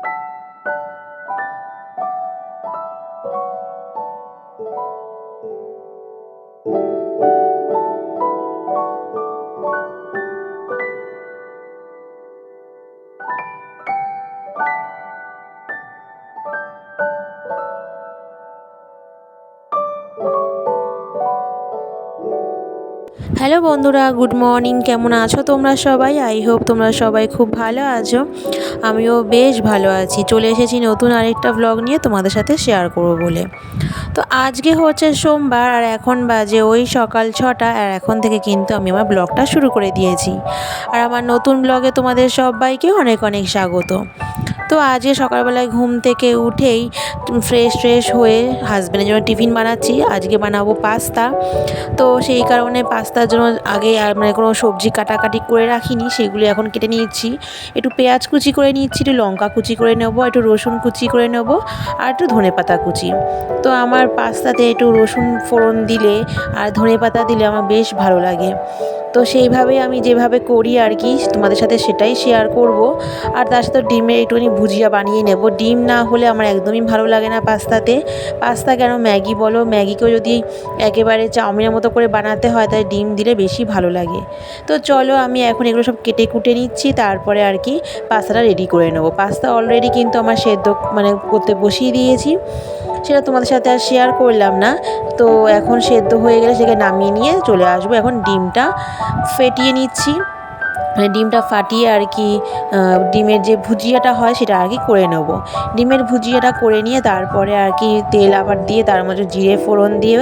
you hello বন্ধুরা, good morning. কেমন আছো তোমরা সবাই? আই হোপ তোমরা সবাই খুব ভালো আছো। আমিও বেশ ভালো আছি। চলে এসেছি নতুন আরেকটা ব্লগ নিয়ে তোমাদের সাথে শেয়ার করব বলে। তো আজকে হচ্ছে সোমবার আর এখন বাজে ওই সকাল ছটা আর এখন থেকে কিন্তু আমি আমার ব্লগটা শুরু করে দিয়েছি। আর আমার নতুন ব্লগে তোমাদের সবাইকে অনেক অনেক স্বাগত। তো আজকে সকালবেলায় ঘুম থেকে উঠেই ফ্রেশ ফ্রেশ হয়ে হাজব্যান্ডের জন্য টিফিন বানাচ্ছি। আজকে বানাবো পাস্তা। তো সেই কারণে পাস্তার জন্য আগে আর মানে কোনো সবজি কাটাকাটি করে রাখিনি, সেগুলি এখন কেটে নিচ্ছি একটু পেঁয়াজ কুচি করে নিচ্ছি, একটু লঙ্কা কুচি করে নেব, একটু রসুন কুচি করে নেব, আর একটু ধনে পাতা কুচি। তো আমার পাস্তাতে একটু রসুন ফোড়ন দিলে আর ধনে পাতা দিলে আমার বেশ ভালো লাগে। তো সেইভাবেই আমি যেভাবে করি আর কি, তোমাদের সাথে সেটাই শেয়ার করব। আর তার সাথে ডিমের একটুখানি ভুজিয়া বানিয়ে নেব। ডিম না হলে আমার একদমই ভালো লাগে না পাস্তাতে। পাস্তা কেন ম্যাগি বলো? ম্যাগিকেও যদি একেবারে চাউমিনের মতো করে বানাতে হয়, তাই ডিম দিলে বেশি ভালো লাগে। তো চলো আমি এখন এগুলো সব কেটে কুটে নিচ্ছি, তারপরে আর কি পাস্তাটা রেডি করে নেব। পাস্তা অলরেডি কিন্তু আমার সেদ্ধ মানে করতে বসিয়ে দিয়েছি। সেটা তোমাদের সাথে আর শেয়ার করলাম না। তো এখন সেদ্ধ হয়ে গেলে সেটাকে নামিয়ে নিয়ে চলে আসব। এখন ডিমটা ফেটিয়ে নিচ্ছি। মানে ডিমটা ফাটিয়ে আর কি ডিমের যে ভুজিয়াটা হয় সেটা আর কি করে নেব। ডিমের ভুজিয়াটা করে নিয়ে তারপরে আর কি তেল আবার দিয়ে তার মধ্যে জিরে ফোড়ন দিয়ে,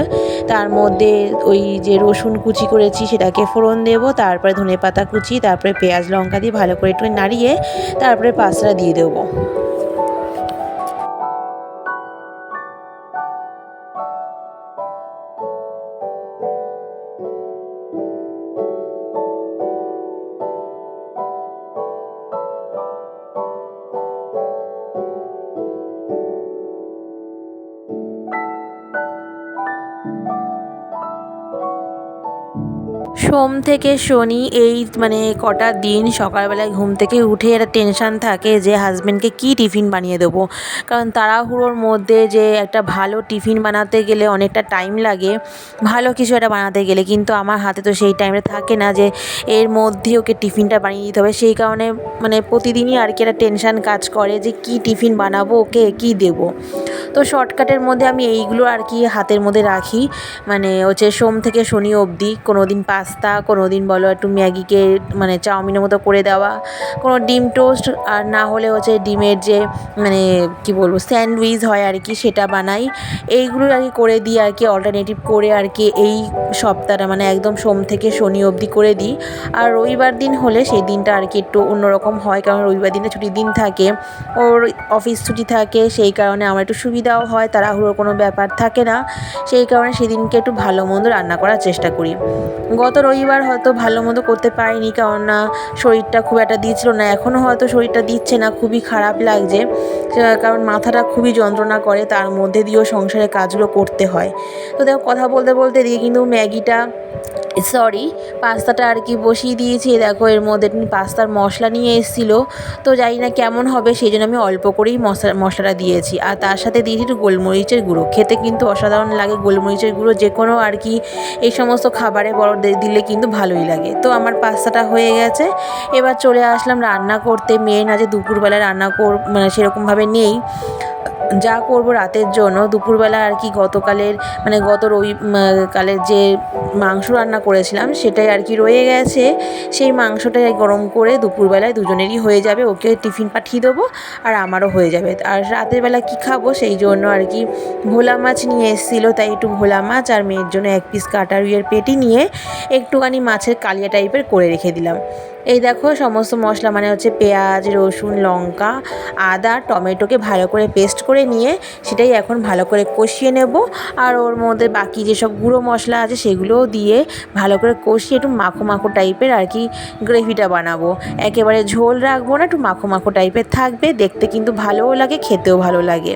তার মধ্যে ওই যে রসুন কুচি করেছি সেটাকে ফোড়ন দেবো। তারপরে ধনে পাতা কুচি, তারপরে পেঁয়াজ লঙ্কা দিয়ে ভালো করে একটু নাড়িয়ে তারপরে পাস্তা দিয়ে দেবো। সোম থেকে শনি এই মানে কটা দিন সকালবেলায় ঘুম থেকে উঠে একটা টেনশান থাকে যে হাজব্যান্ডকে কী টিফিন বানিয়ে দেবো। কারণ তাড়াহুড়োর মধ্যে যে একটা ভালো টিফিন বানাতে গেলে অনেকটা টাইম লাগে, ভালো কিছু একটা বানাতে গেলে। কিন্তু আমার হাতে তো সেই টাইমটা থাকে না যে এর মধ্যে ওকে টিফিনটা বানিয়ে দিতে হবে। সেই কারণে মানে প্রতিদিনই আর কি একটা টেনশান কাজ করে যে কী টিফিন বানাবো, ওকে কী দেবো। তো শর্টকাটের মধ্যে আমি এইগুলো আর কি হাতের মধ্যে রাখি। মানে হচ্ছে সোম থেকে শনি অবধি কোনো দিন পাস্তা কোনো দিন বলো একটু ম্যাগিকে মানে চাউমিনের মতো করে দেওয়া, কোনো ডিম টোস্ট, আর না হলে হচ্ছে ডিমের যে মানে কি বলব, স্যান্ডউইচ হয় আর কি সেটা বানাই। এইগুলো আর কি করে দিই আর কি অল্টারনেটিভ করে আর কি এই সপ্তাহটা মানে একদম সোম থেকে শনি অবধি করে দিই। আর রবিবার দিন হলে সেই দিনটা আর কি একটু অন্যরকম হয়, কারণ রবিবার দিনে ছুটির দিন থাকে, ওর অফিস ছুটি থাকে, সেই কারণে আমার একটু সুবিধাও হয়, তাড়াহুড়োর কোনো ব্যাপার থাকে না। সেই কারণে সেদিনকে একটু ভালো মন্দ রান্না করার চেষ্টা করি। গত রবিবার হয়তো ভালো মতো করতে পারিনি কারণ না শরীরটা খুব একটা দিচ্ছিল না। এখনও হয়তো শরীরটা দিচ্ছে না, খুবই খারাপ লাগছে। কারণ মাথাটা খুবই যন্ত্রণা করে, তার মধ্যে দিয়েও সংসারের কাজগুলো করতে হয়। তো দেখো, কথা বলতে বলতে দিয়ে কিন্তু ম্যাগিটা সরি পাস্তাটা আর কি বসিয়ে দিয়েছি। দেখো, এর মধ্যে পাস্তার মশলা নিয়ে এসেছিল। তো জানি না কেমন হবে, সেই জন্য আমি অল্প করেই মশলা, মশলাটা দিয়েছি। আর তার সাথে দিয়েছি একটু গোলমরিচের গুঁড়ো। খেতে কিন্তু অসাধারণ লাগে গোলমরিচের গুঁড়ো। যে কোনো আর কি এই সমস্ত খাবারে বড় দিলে কিন্তু ভালোই লাগে। তো আমার পাস্তাটা হয়ে গেছে। এবার চলে আসলাম রান্না করতে। মেয়ে না যে দুপুরবেলা রান্না কর মানে সেরকমভাবে নেই। যা করব রাতের জন্য। দুপুরবেলা আর কি গতকালের মানে গত রবি কালের যে মাংস রান্না করেছিলাম, সেটাই আর কি রয়ে গেছে। সেই মাংসটাই গরম করে দুপুরবেলায় দুজনেরই হয়ে যাবে। ওকে টিফিন পাঠিয়ে দেবো আর আমারও হয়ে যাবে। আর রাতের বেলা কী খাব সেই জন্য আর কি ভোলা মাছ নিয়ে এসেছিল, তাই একটু ভোলা মাছ আর মেয়ের জন্য এক পিস কাটারুইয়ের পেটি নিয়ে একটুখানি মাছের কালিয়া টাইপের করে রেখে দিলাম। এই দেখো সমস্ত মশলা মানে হচ্ছে পেঁয়াজ, রসুন, লঙ্কা, আদা, টমেটোকে ভালো করে পেস্ট করে নিয়ে সেটাই এখন ভালো করে কষিয়ে নেব। আর ওর মধ্যে বাকি যেসব গুঁড়ো মশলা আছে সেগুলোও দিয়ে ভালো করে কষিয়ে একটু মাখো মাখো টাইপের আর কি গ্রেভিটা বানাবো। একেবারে ঝোল রাখব না, একটু মাখো মাখো টাইপের থাকবে, দেখতে কিন্তু ভালোও লাগে, খেতেও ভালো লাগে।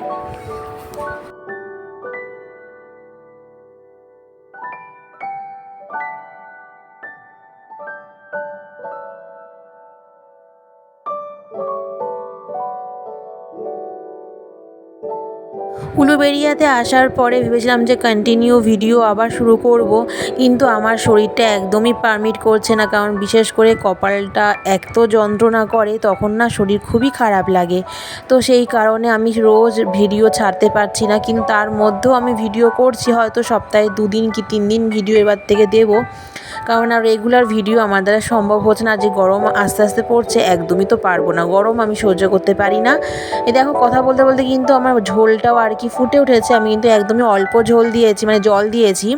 উলুবেড়িয়াতে আসার পরে ভেবেছিলাম যে কন্টিনিউ ভিডিও আবার শুরু করব, কিন্তু আমার শরীরটা একদমই পারমিট করছে না, কারণ বিশেষ করে কপালটা এত যন্ত্রণা করে, তখন না শরীর খুবই খারাপ লাগে। তো সেই কারণে আমি রোজ ভিডিও ছাড়তে পারছি না, কিন্তু তার মধ্যেও আমি ভিডিও করছি, হয়তো সপ্তাহে দুদিন কি তিন দিন ভিডিও এবার থেকে দেবো। কারণ আর রেগুলার ভিডিও আমার দ্বারা সম্ভব হচ্ছে না যে গরম আস্তে আস্তে পড়ছে, একদমই তো পারব না। গরম আমি সহ্য করতে পারি না। এ দেখো, কথা বলতে বলতে কিন্তু আমার ঝোলটাও আর কি ফুটে উঠেছে। আমি কিন্তু একদমই অল্প ঝোল দিয়েছি মানে জল দিয়েছি।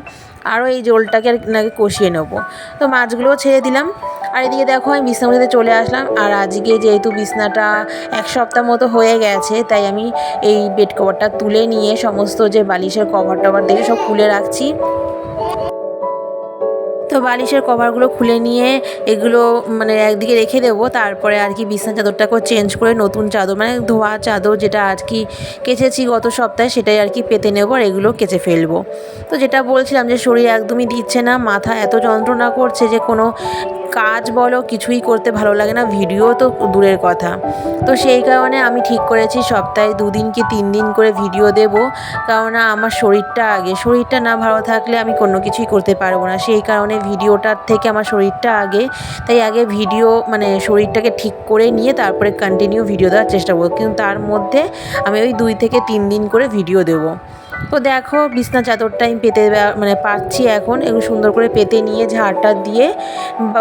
আরও এই ঝোলটাকে আর নাকি কষিয়ে নেব। তো মাছগুলোও ছেড়ে দিলাম। আর এদিকে দেখো, আমি বিছনাগুলিতে চলে আসলাম। আর আজকে যেহেতু বিছনাটা এক সপ্তাহ মতো হয়ে গেছে, তাই আমি এই বেড কভারটা তুলে নিয়ে সমস্ত যে বালিশের কভার টভার দিয়ে সব খুলে রাখছি। তো বালিশের কভারগুলো খুলে নিয়ে এগুলো মানে একদিকে রেখে দেবো, তারপরে আর কি বিছনা চাদরটাকেও চেঞ্জ করে নতুন চাদর মানে ধোয়া চাদর যেটা আর কি কেচেছি গত সপ্তাহে সেটাই আর কি পেতে নেব আর এগুলো কেচে ফেলব। তো যেটা বলছিলাম যে শরীর একদমই দিচ্ছে না, মাথা এত যন্ত্রণা করছে যে কোনো কাজ বলো, কিছুই করতে ভালো লাগে না, ভিডিও তো দূরের কথা। তো সেই কারণে আমি ঠিক করেছি, সপ্তাহে দুদিন কি তিন দিন করে ভিডিও দেব কারণ আমার শরীরটা আগে। শরীরটা না ভালো থাকলে আমি কোনো কিছুই করতে পারব না। সেই কারণে ভিডিওটার থেকে আমার শরীরটা আগে। তাই আগে ভিডিও মানে শরীরটাকে ঠিক করে নিয়ে তারপরে কন্টিনিউ ভিডিও দেওয়ার চেষ্টা করব। কিন্তু তার মধ্যে আমি ওই দুই থেকে তিন দিন করে ভিডিও দেবো। তো দেখো, বিছনা চাদরটা আমি পেতে মানে পাচ্ছি এখন। এগুলো সুন্দর করে পেতে নিয়ে ঝাড়টা দিয়ে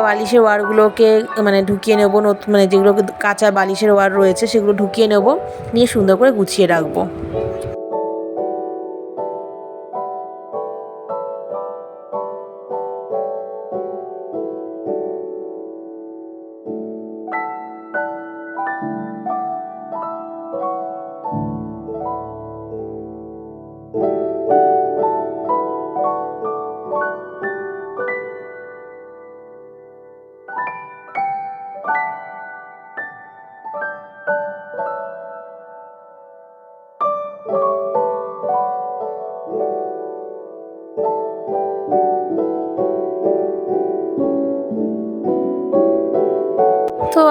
বালিশের ওয়ারগুলোকে মানে ঢুকিয়ে নেব নতুন মানে যেগুলো কাঁচা বালিশের ওয়ার রয়েছে সেগুলো ঢুকিয়ে নেব, নিয়ে সুন্দর করে গুছিয়ে রাখব। তো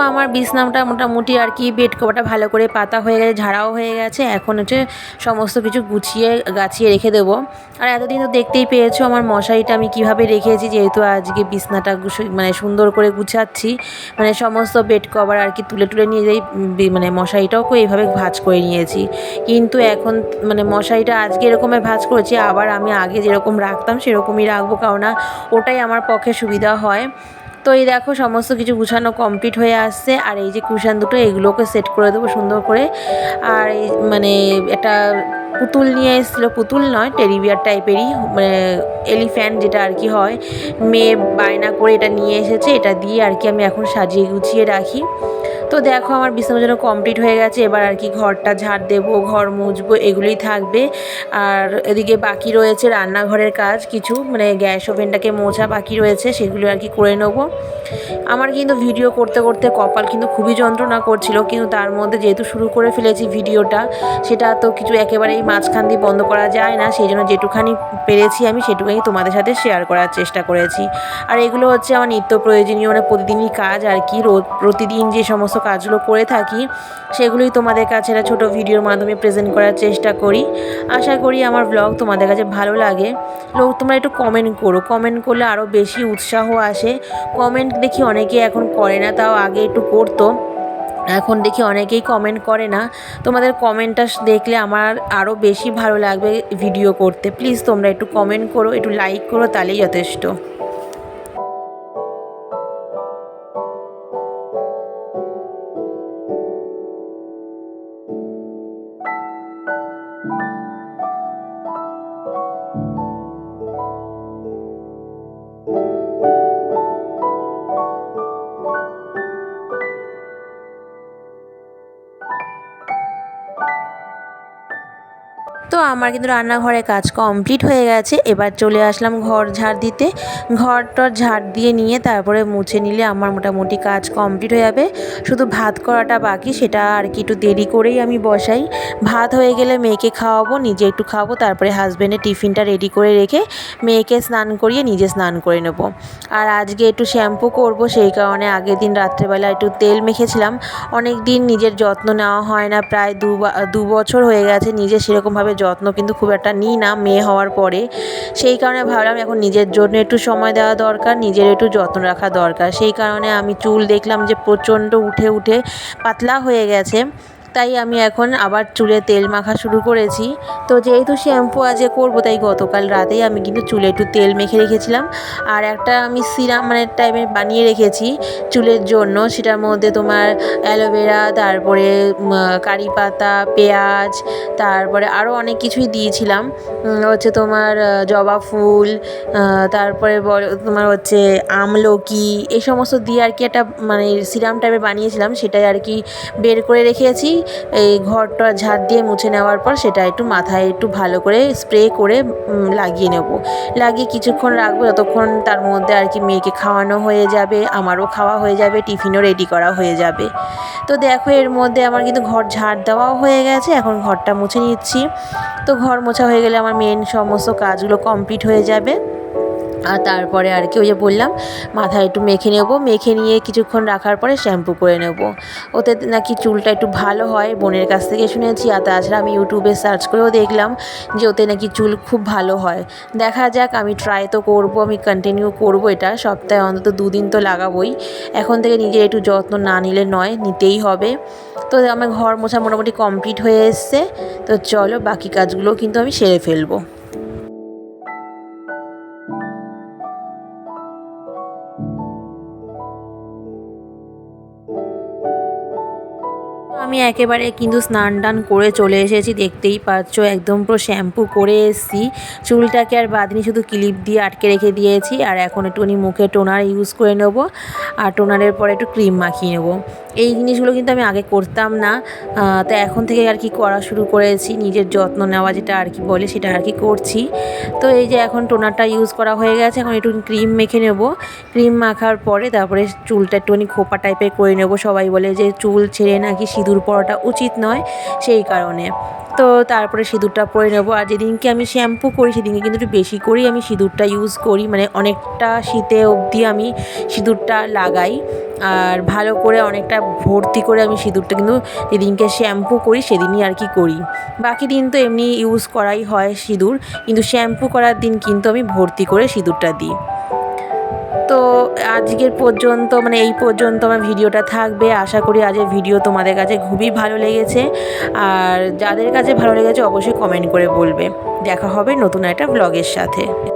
আমার বিছনাটা মোটামুটি আর কি বেড কভারটা ভালো করে পাতা হয়ে গেছে, ঝাড়াও হয়ে গেছে। এখন হচ্ছে সমস্ত কিছু গুছিয়ে, গাছিয়ে রেখে দেবো। আর এতদিন তো দেখতেই পেয়েছ আমার মশারিটা আমি কীভাবে রেখেছি, যেহেতু আজকে বিছনাটা মানে সুন্দর করে গুছাচ্ছি। মানে সমস্ত বেড কভার আর কি তুলে তুলে নিয়ে যাই মানে মশারিটাও এইভাবে ভাজ করে নিয়েছি। কিন্তু এখন মানে মশারিটা আজকে এরকমের ভাজ করেছি, আবার আমি আগে যেরকম রাখতাম সেরকমই রাখব কারণ ওটাই আমার পক্ষে সুবিধা হয়। তো এই দেখো, সমস্ত কিছু গুছানো কমপ্লিট হয়ে আসছে। আর এই যে কুশান দুটো, এগুলোকে সেট করে দেবো সুন্দর করে। আর এই মানে একটা পুতুল নিয়ে এসেছিল। পুতুল নয় টেরিবিয়ার টাইপেরই মানে এলিফ্যান্ট যেটা আর কি হয়। মেয়ে বায়না করে এটা নিয়ে এসেছে। এটা দিয়ে আর কি আমি এখন সাজিয়ে গুছিয়ে রাখি। তো দেখো আমার বিছানা যেন কমপ্লিট হয়ে গেছে, এবার আর কি ঘরটা ঝাড় দেবো, ঘর মুছবো, এগুলোই থাকবে। আর এদিকে বাকি রয়েছে রান্নাঘরের কাজ, কিছু মানে গ্যাস ওভেনটাকে মোছা বাকি রয়েছে, সেগুলো আর কি করে নেব। আমার কিন্তু ভিডিও করতে করতে কপাল কিন্তু খুবই যন্ত্রণা করছিল, কিন্তু তার মধ্যে যেহেতু শুরু করে ফেলেছি ভিডিওটা, সেটা তো কিছু একেবারেই মাঝখান দিয়ে বন্ধ করা যায় না, সেই জন্য যেটুখানি পেরেছি আমি সেটুকুনি তোমাদের সাথে শেয়ার করার চেষ্টা করেছি। আর এগুলো হচ্ছে আমার নিত্য প্রয়োজনীয় মানে প্রতিদিনই কাজ আর কি প্রতিদিন যে সমস্ত কাজগুলো করে থাকি, সেগুলোই তোমাদের কাছে একটা ছোটো ভিডিওর মাধ্যমে প্রেজেন্ট করার চেষ্টা করি। আশা করি আমার ব্লগ তোমাদের কাছে ভালো লাগে। লোক তোমরা একটু কমেন্ট করো। কমেন্ট করলে আরও বেশি উৎসাহ আসে। কমেন্ট দেখি অনেকে এখন করে না, তাও আগে একটু করতো। এখন দেখি অনেকেই কমেন্ট করে না। তোমাদের কমেন্টটা দেখলে আমার আরও বেশি ভালো লাগবে ভিডিও করতে। প্লিজ তোমরা একটু কমেন্ট করো, একটু লাইক করো, তাহলেই যথেষ্ট। আমার কিন্তু রান্নাঘরে কাজ কমপ্লিট হয়ে গেছে। এবার চলে আসলাম ঘর ঝাড় দিতে। ঘর টর ঝাড় দিয়ে নিয়ে তারপরে মুছে নিলে আমার মোটামুটি কাজ কমপ্লিট হয়ে যাবে। শুধু ভাত করাটা বাকি, সেটা আর কি একটু দেরি করেই আমি বসাই। ভাত হয়ে গেলে মেয়েকে খাওয়াবো, নিজে একটু খাওয়াবো তারপরে হাজব্যান্ডের টিফিনটা রেডি করে রেখে মেয়েকে স্নান করিয়ে নিজে স্নান করে নেব। আর আজকে একটু শ্যাম্পু করব, সেই কারণে আগের দিন রাত্রেবেলা একটু তেল মেখেছিলাম। অনেক দিন নিজের যত্ন নেওয়া হয় না, প্রায় দু দু বছর হয়ে গেছে নিজে সেরকমভাবে যত্ন কিন্তু খুব একটা নিই না, মেয়ে হওয়ার পরে। সেই কারণে ভাবলাম এখন নিজের জন্য একটু সময় দেওয়া দরকার, নিজের একটু যত্ন রাখা দরকার। সেই কারণে আমি চুল দেখলাম যে প্রচণ্ড উঠে উঠে পাতলা হয়ে গেছে। তাই আমি এখন আবার চুলে তেল মাখা শুরু করেছি। তো যেহেতু শ্যাম্পু আজকে করব, তাই গতকাল রাতেই আমি কিন্তু চুলে একটু তেল মেখে রেখেছিলাম। আর একটা আমি সিরাম মানে টাইপের বানিয়ে রেখেছি চুলের জন্য। সেটার মধ্যে তোমার অ্যালোভেরা, তারপরে কারি পাতা, পেঁয়াজ, তারপরে আরও অনেক কিছুই দিয়েছিলাম। হচ্ছে তোমার জবা ফুল তারপরে তোমার হচ্ছে আমলকি, এই সমস্ত দিয়ে আর কি একটা মানে সিরাম টাইপের বানিয়েছিলাম। সেটাই আর কি বের করে রেখেছি। এই ঘরটা ঝাড় দিয়ে মুছে নেওয়ার পর সেটা একটু মাথায় একটু ভালো করে স্প্রে করে লাগিয়ে নেব। লাগিয়ে কিছুক্ষণ রাখব, যতক্ষণ তার মধ্যে আর কি মেয়েকে খাওয়ানো হয়ে যাবে, আমারও খাওয়া হয়ে যাবে, টিফিনও রেডি করা হয়ে যাবে। তো দেখো এর মধ্যে আমার কিন্তু ঘর ঝাড় দেওয়াও হয়ে গেছে, এখন ঘরটা মুছে নিচ্ছি। তো ঘর মোছা হয়ে গেলে আমার মেন সমস্ত কাজগুলো কমপ্লিট হয়ে যাবে। আর তারপরে আর কি, ওই যে বললাম মাথায় একটু মেখে নেব। মেখে নিয়ে কিছুক্ষণ রাখার পরে শ্যাম্পু করে নেব। ওতে নাকি চুলটা একটু ভালো হয় বোনের কাছ থেকে শুনেছি, আর তাছাড়া আমি ইউটিউবে সার্চ করেও দেখলাম যে ওতে নাকি চুল খুব ভালো হয়। দেখা যাক, আমি ট্রাই তো করব, আমি কন্টিনিউ করব এটা। সপ্তাহে অন্তত দুদিন তো লাগাবোই। এখন থেকে নিজের একটু যত্ন না নিলে নয়, নিতেই হবে। তো আমার ঘর মোছা মোটামুটি কমপ্লিট হয়ে এসছে। তো চলো বাকি কাজগুলোও কিন্তু আমি সেরে ফেলব। আমি একেবারে কিন্তু স্নান টান করে চলে এসেছি, দেখতেই পাচ্ছ, একদম পুরো শ্যাম্পু করে এসেছি। চুলটাকে আর বাঁধনি, শুধু ক্লিপ দিয়ে আটকে রেখে দিয়েছি, আর এখন একটুখানি মুখে টোনার ইউজ করে নেব, আর টোনারের পরে একটু ক্রিম মাখিয়ে নেব। এই জিনিসগুলো কিন্তু আমি আগে করতাম না তো এখন থেকে আর কি করা শুরু করেছি, নিজের যত্ন নেওয়া যেটা আর কি বলে সেটা আর কি করছি। তো এই যে এখন টোনারটা ইউজ করা হয়ে গেছে, এখন একটু ক্রিম মেখে নেব। ক্রিম মাখার পরে তারপরে চুলটা একটুখানি খোপা টাইপের করে নেব, সবাই বলে যে চুল ছেড়ে নাকি সিঁদুর পরাটা উচিত নয় সেই কারণে। তো তারপরে সিঁদুরটা পরে নেব। আর যেদিনকে আমি শ্যাম্পু করি, সেদিনকে কিন্তু একটু বেশি করেই আমি সিঁদুরটা ইউজ করি। মানে অনেকটা শীতে অবধি আমি সিঁদুরটা লাগাই। আর ভালো করে অনেকটা ভর্তি করে আমি সিঁদুরটা কিন্তু যেদিনকে শ্যাম্পু করি, সেদিনই আর কি করি। বাকি দিন তো এমনি ইউজ করাই হয় সিঁদুর। কিন্তু শ্যাম্পু করার দিন কিন্তু আমি ভর্তি করে সিঁদুরটা দিই। তো আজকের পর্যন্ত মানে এই পর্যন্ত আমার ভিডিওটা থাকবে। আশা করি আজের ভিডিও তোমাদের কাছে খুবই ভালো লেগেছে। আর যাদের কাছে ভালো লেগেছে, অবশ্যই কমেন্ট করে বলবে। দেখা হবে নতুন একটা ব্লগের সাথে।